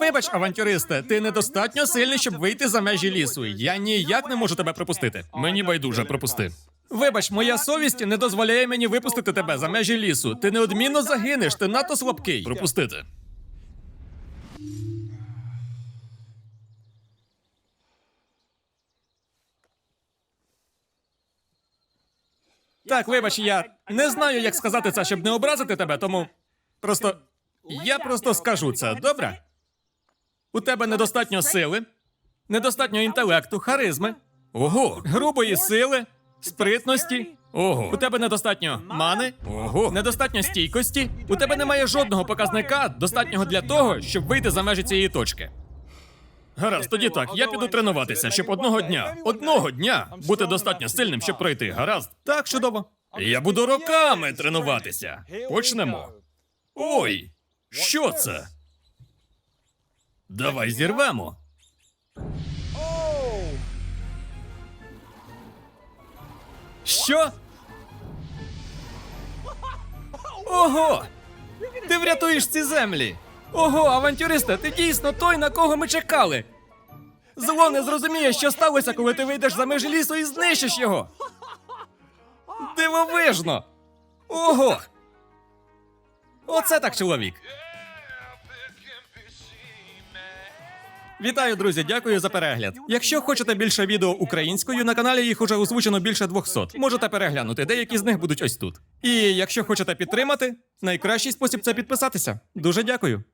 Вибач, авантюристе, ти недостатньо сильний, щоб вийти за межі лісу. Я ніяк не можу тебе пропустити. Мені байдуже, пропусти. Вибач, моя совість не дозволяє мені випустити тебе за межі лісу. Ти неодмінно загинеш, ти надто слабкий. Пропустити. Так, вибач, я не знаю, як сказати це, щоб не образити тебе, тому просто я просто скажу це, добре? У тебе недостатньо сили, недостатньо інтелекту, харизми, Ого! грубої сили, спритності. У тебе недостатньо мани, Ого! недостатньо стійкості. У тебе немає жодного показника, достатнього для того, щоб вийти за межі цієї точки. Гаразд, тоді так. Я піду тренуватися, щоб одного дня, одного дня бути достатньо сильним, щоб пройти. Гаразд. Так, чудово. Я буду роками тренуватися. Почнемо. Ой, що це? Давай зірвемо. Що? Ого! Ти врятуєш ці землі! Ого, авантюристе, ти дійсно той, на кого ми чекали! Зло не зрозуміє, що сталося, коли ти вийдеш за межі лісу і знищиш його! Дивовижно! Ого! Оце так чоловік! Вітаю, друзі! Дякую за перегляд. Якщо хочете більше відео українською, на каналі їх уже озвучено більше 200. Можете переглянути, деякі з них будуть ось тут. І якщо хочете підтримати, найкращий спосіб це підписатися. Дуже дякую.